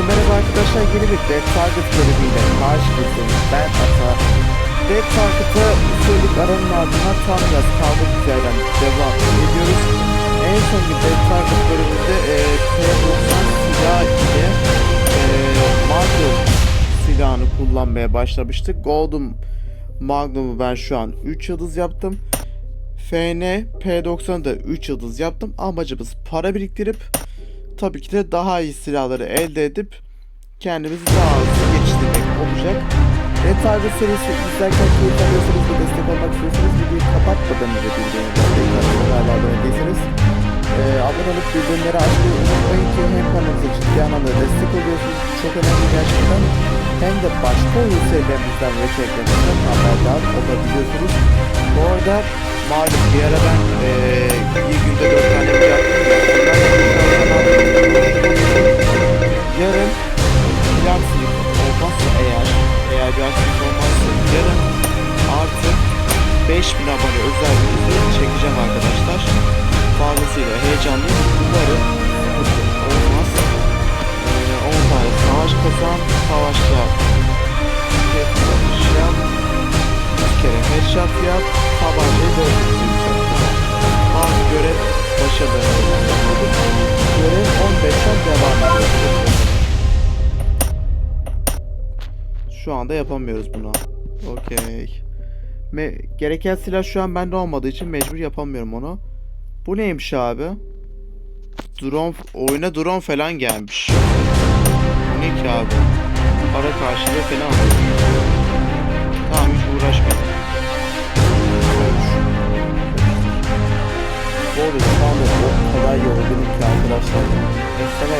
Herkese merhaba arkadaşlar. Yeni bir Dead Target bölümüyle karşınızdayım. Ben Ata. Dead Target'a usulük aranın ardından tam yaz kaldık üzerinden devam ediyoruz. En son bir Dead Target bölümünde e, P90 silah ile e, Magnum silahını kullanmaya başlamıştık. Golden Magnum'u ben şu an 3 yıldız yaptım. FN P90'ı da 3 yıldız yaptım. Amacımız para biriktirip tabii ki de daha iyi silahları elde edip kendimizi daha hızlı geliştirmek olacak. Red Target serisi izlerken keyif alıyorsanız ve destek olmak istiyorsanız videoyu kapatmadan önce bildirimleri hala abone değilseniz e, abone olup bildirimleri açmayı unutmayın ki hem kanalımıza ciddi anlamda destek oluyorsunuz. Çok önemli gerçekten. Hem de başka oyun serilerimizden ve içeriklerimizden haberdar olabiliyorsunuz. Bu arada malum bir ara ben e, bir günde 4 tane video yarın bir aksilik olmazsa eğer eğer bir aksilik olmazsa yarın artık 5000 abone özel bir video çekeceğim arkadaşlar. Fazlasıyla heyecanlıyım. Umarım olmaz. Ee, 10 tane savaş kazan, savaşta yap, 100 kere headshot yap, tabancayı 4 yükselt. Bazı görev başarılarını Görev 15'ten devam ediyor. Şu anda yapamıyoruz bunu. Okey. Gereken silah şu an bende olmadığı için mecbur yapamıyorum onu. Bu neymiş abi? Drone, oyuna drone falan gelmiş. Bu ne ki abi? Para karşılığı falan. Tamam hiç uğraşmayalım. Bu arada o kadar yorgunum ki arkadaşlar. Mesela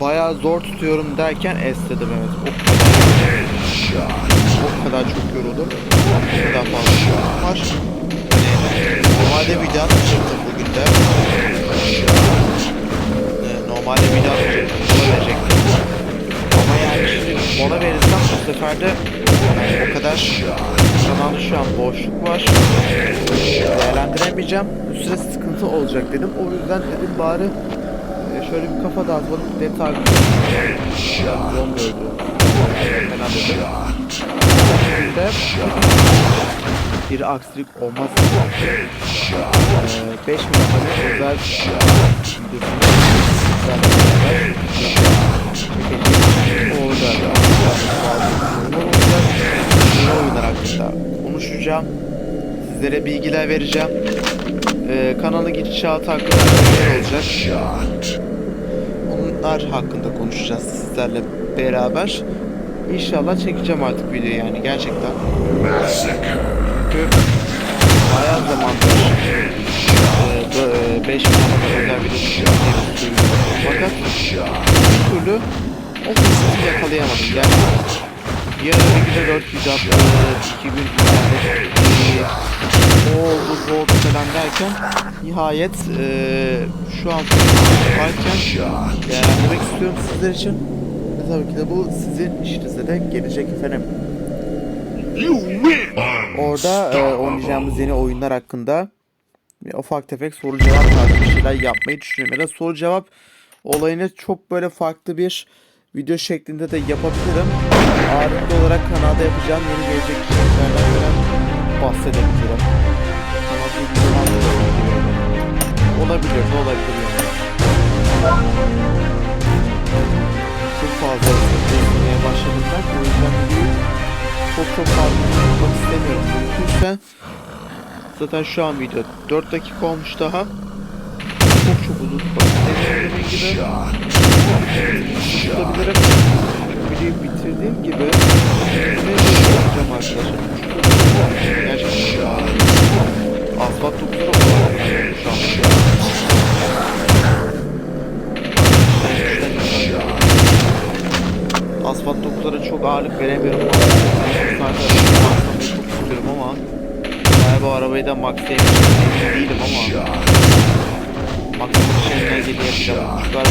Bayağı zor tutuyorum derken esnedim evet. O kadar, o kadar çok yoruldum. O kadar fazla var. Normalde video atmayacaktım bugün de. Ee, Normalde atmayacaktım. Mola verecektim. Ama yani şimdi mola verirsem bu sefer de yani o kadar kanalda şu an boşluk var. Değerlendiremeyeceğim. Bu süre sıkıntı olacak dedim. O yüzden dedim bari şöyle bir kafa dağıtalım. Detay. Zombi öldü. Fena. Bir aksilik olmaz. Ee, 5 bin abone özel oyunlar hakkında konuşacağım. Sizlere bilgiler vereceğim. Ee, kanalın gidişatı hakkında olacak. Onlar hakkında konuşacağız sizlerle beraber. İnşallah çekeceğim artık videoyu yani gerçekten. Çünkü bayağı zamandır 5 milyon özel video çekeceğim Fakat bir türlü o fırsatı yakalayamadım gerçekten. Bir ara bir güne 4 video attım. 2 gün internet. O oldu bu oldu falan derken nihayet eee şu an varken değerlendirmek istiyorum sizler için. Ve tabii ki de bu sizin işinize de gelecek efendim. Orada e, oynayacağımız yeni oyunlar hakkında bir ufak tefek soru cevap tarzı bir şeyler yapmayı düşünüyorum. Ya da soru cevap olayını çok böyle farklı bir video şeklinde de yapabilirim. Ağırlıklı olarak kanalda yapacağım yeni gelecek içeriklerden falan bahsedebilirim. Ama bu videodan olabilir de olabilir yani. Çok fazla izlemeye başladım ben. O yüzden çok çok fazla tutmak istemiyorum. Mümkünse zaten şu an video 4 dakika olmuş daha. Çok çok uzun tutmak istemiyorum gibi. Tutabilirim. Videoyu bitirdiğim gibi ne yapacağım arkadaşlar. Gerçekten asfalt 9'da okuyorum şu an. Asfalt 9'lara çok ağırlık veremiyorum. Zaten çok istiyorum ama galiba arabayı da max emin değilim ama maksimum şeyinden yapacağım. Şu arabayı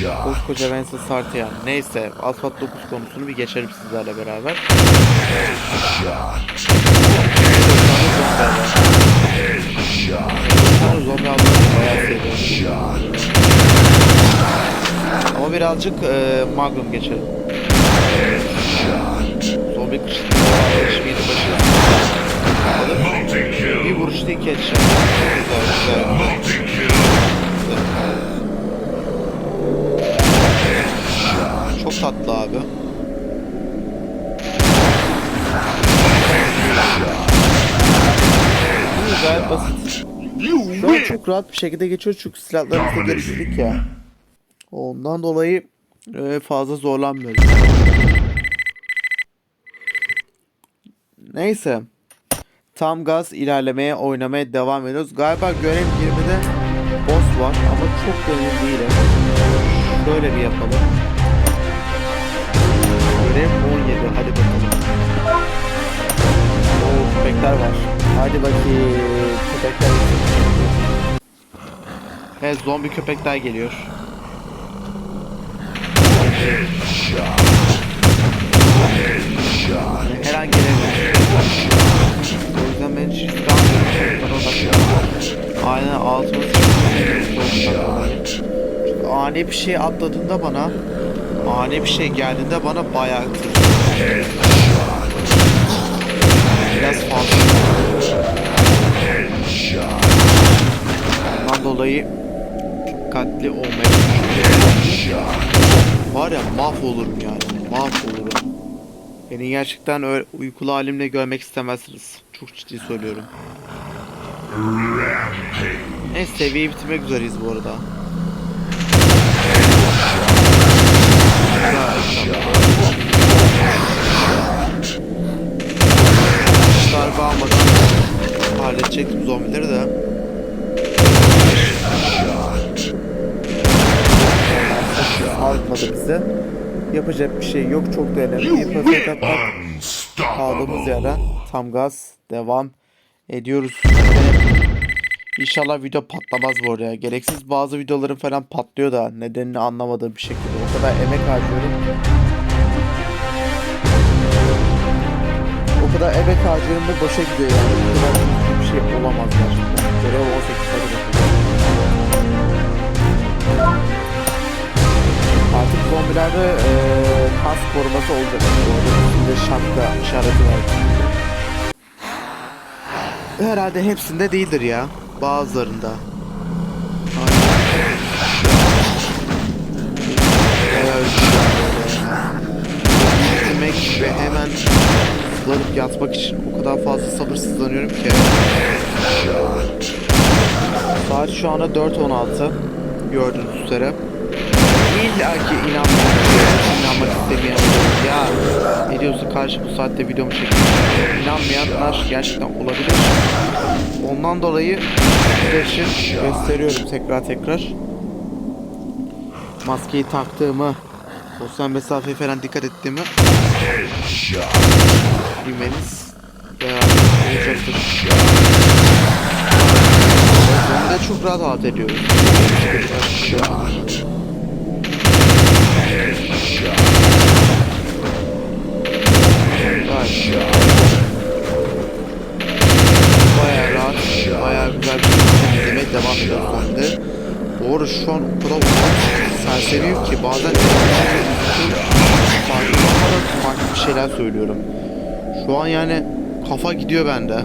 Koskoca Vincent Sartiyan. Neyse Asfalt 9 konusunu bir geçelim sizlerle beraber. Ama birazcık e, Magnum geçelim. Zombi kışkırtma mıydı? Bir vuruşta iki headshot. Güzel güzel. Çok tatlı abi. Gayet basit. Şu an çok rahat bir şekilde geçiyor çünkü silahlarımızı geliştirdik ya. Ondan dolayı e, fazla zorlanmıyoruz. Neyse. Tam gaz ilerlemeye oynamaya devam ediyoruz. Galiba görev 20'de boss var ama çok da emin değilim. Şöyle bir yapalım. Görev 17 hadi bakalım. Oo köpekler var. Hadi bakayım köpekler. Evet zombi köpekler geliyor. Her an gelebilir. O yüzden ben hiç. Aynen altıma ani bir şey atladığında bana ani bir şey geldiğinde bana bayağı. Biraz fazla. Ondan dolayı dikkatli olmaya. Var ya mahvolurum yani. Mahvolurum. Beni gerçekten öyle uykulu halimle görmek istemezsiniz. Çok ciddi söylüyorum. En seviyeyi bitirmek üzereyiz bu arada. Darbe almadan halledecektim zombileri de. Almadı bize. Yapacak bir şey yok. Çok da önemli. kaldığımız yerden tam gaz devam ediyoruz. İnşallah video patlamaz bu araya. Gereksiz bazı videolarım falan patlıyor da nedenini anlamadığım bir şekilde. O kadar emek harcıyorum. O kadar emek harcıyorum da boşa gidiyor yani. Bu kadar bir şey olamaz gerçekten. Görev 18 hadi bakalım. Artık zombilerde eee kas koruması olacak. Üstünde şapka işareti var. Herhalde hepsinde değildir ya. Bazılarında. Ve hemen zıplanıp yatmak için o kadar fazla sabırsızlanıyorum ki. Saat şu anda 4.16 gördüğünüz üzere. İlla ki inanmayan, inanmak istemeyen ya ne diyorsun karşı bu saatte videomu çekiyor. İnanmayanlar gerçekten olabilir. Ondan dolayı sizler gösteriyorum tekrar tekrar. Maskeyi taktığımı, sosyal mesafeye falan dikkat ettiğimi bilmeniz olacaktır. Ben de çok rahat rahat ediyoruz. Gayet Bayağı rahat, bayağı güzel bir devam ediyoruz şimdi. Doğru şu an o kadar serseriyim ki bazen farklı olmadan farklı bir şeyler söylüyorum. Şu an yani kafa gidiyor bende.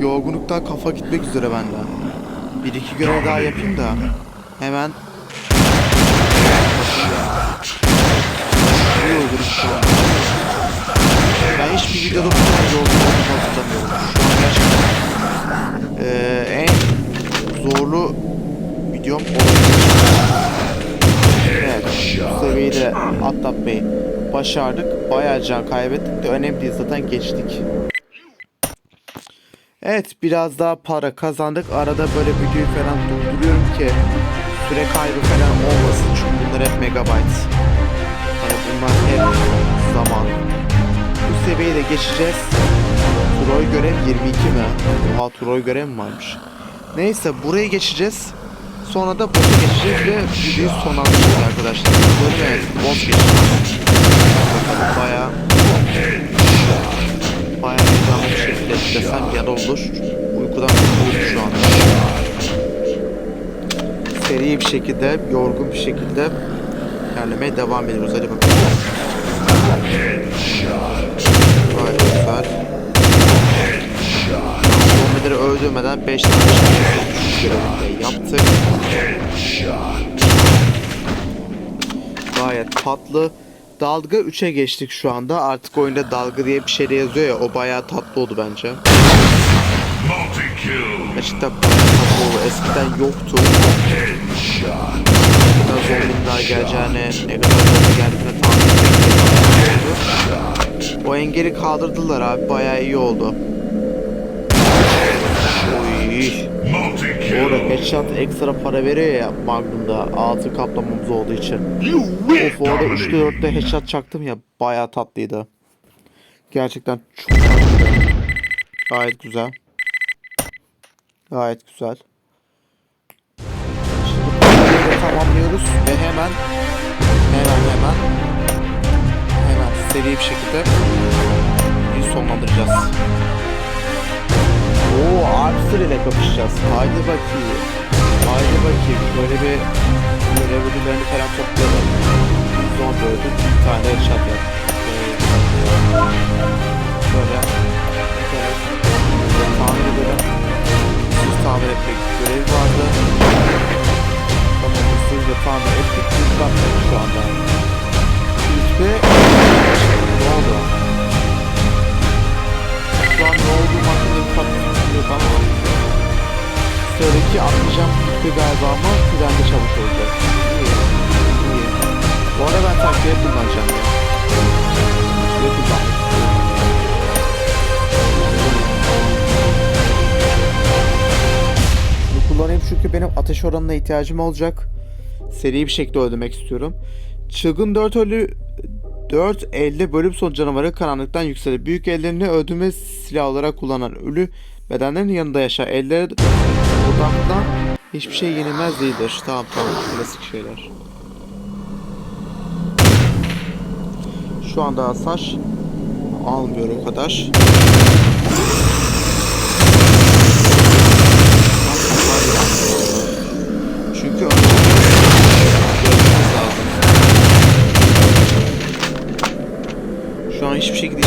Yorgunluktan kafa gitmek üzere bende. Bir iki görev daha yapayım da hemen. Ben hiçbir videoda bu kadar yorgun olduğumu hatırlamıyorum. Şu an gerçekten eee, en zorlu olabilir. Evet, bu seviyeyi de atlatmayı başardık. Bayağı can kaybettik de önemli değil zaten geçtik. Evet biraz daha para kazandık. Arada böyle videoyu falan durduruyorum ki süre kaybı falan olmasın. Çünkü bunlar hep megabyte. Yani bunlar hep zaman. Bu seviyeyi de geçeceğiz. Troy görev 22 mi? Oha Troy görev mi varmış? Neyse burayı geçeceğiz. Sonra da boss'a geçeceğiz ve videoyu sonlandıracağız arkadaşlar. Böyle boss geçeceğiz. Bakalım bayağı bayağı heyecanlı bir şekilde desem ya olur. Uykudan kurtuldum şu anda. Seri bir şekilde, yorgun bir şekilde ilerlemeye devam ediyoruz. Hadi bakalım. Gayet güzel. Zombileri öldürmeden 5 tane yaptık. Gayet tatlı. Dalga 3'e geçtik şu anda. Artık oyunda dalga diye bir şey de yazıyor ya. O bayağı tatlı oldu bence. Gerçekten tatlı oldu. Eskiden yoktu. Ne kadar zombinin daha geleceğine, ne kadar zombi geldiğine tahmin etmek O engeli kaldırdılar abi. Bayağı iyi oldu. Oy. Orada headshot ekstra para veriyor ya Magnum'da altı kaplamamız olduğu için. Of orada 3'te 4'te headshot çaktım ya bayağı tatlıydı. Gerçekten çok tatlıydı. Gayet güzel. Gayet güzel. Şimdi tamamlıyoruz ve hemen hemen hemen hemen seri bir şekilde bir sonlandıracağız. Oo ile kapışacağız. Haydi bakayım. Haydi bakayım. Böyle bir böyle ödüllerini falan toplayalım. Son öldük. Bir tane headshot yap. Böyle. Böyle Tamir edelim. Süs tamir etmek görevi vardı. Tamam sürüyle tamir ettik. Biz bakmıyoruz şu anda. İşte ne oldu? Sıradaki atlayacağım gitti galiba ama frende çavuş olacak. İyi. İyi. Bu arada ben takviye kullanacağım ya. Takviye kullanmak. Bunu kullanayım çünkü benim ateş oranına ihtiyacım olacak. Seri bir şekilde öldürmek istiyorum. Çılgın 4 ölü 4.50 bölüm sonu canavarı karanlıktan yükselir. Büyük ellerini öldürme silah olarak kullanan ölü bedenlerin yanında yaşar. Elleri odaktan hiçbir şey yenilmez değildir. Tamam tamam klasik şeyler. Şu anda hasar almıyor o kadar. Çünkü. Şu an hiçbir şekilde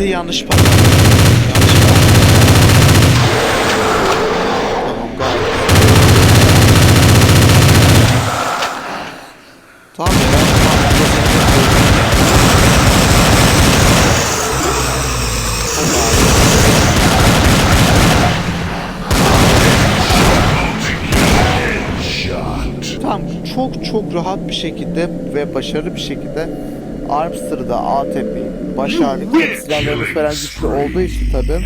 Varili yanlış patladı. Tamam çok çok rahat bir şekilde ve başarılı bir şekilde Armster'da ATP'yi başardık. Tabii Silahlarımız falan güçlü olduğu için tabi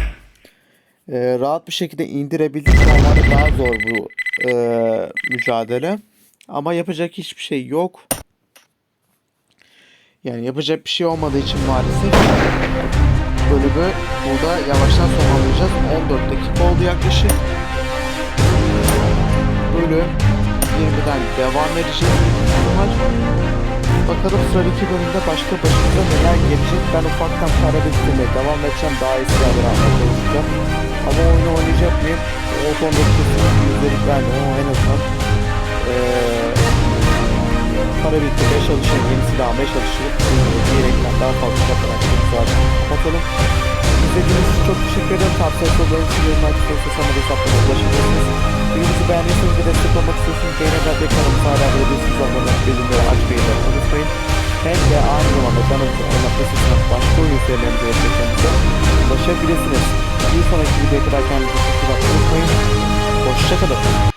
rahat bir şekilde indirebildik. Normalde daha zor bu e, mücadele. Ama yapacak hiçbir şey yok. Yani yapacak bir şey olmadığı için maalesef bölümü burada yavaştan sonlandıracağız. 14 dakika oldu yaklaşık. Bölüm 20'den devam edecek. Bunlar bakalım sıradaki bölümde başka başımıza neler gelecek. Ben ufaktan para biriktirmeye devam edeceğim. Daha almaya çalışacağım. Ama oyunu oynayacak mıyım? O konuda kesinlikle yüzdelik vermiyorum ama en azından eee para biriktirmeye çalışırım. Yeni silah almaya çalışırım. Diyerekten daha fazla yaparak zaten kapatalım. İzlediğiniz için çok teşekkür ederim. Tavsiye sorularınız için yorumlar sanırım hesaplarına ulaşabilirsiniz. Videomuzu beğendiyseniz ve destek olmak istiyorsanız beğenerek ve kanalımıza hala verebilirsiniz. Abone olmak, bildirimleri açmayı da unutmayın. Hem de aynı zamanda kanalımıza olmak sizin başka oyun serilerimize ve desteklerimize ulaşabilirsiniz. Bir sonraki videoya kadar kendinize çok iyi bakmayı unutmayın. Hoşçakalın.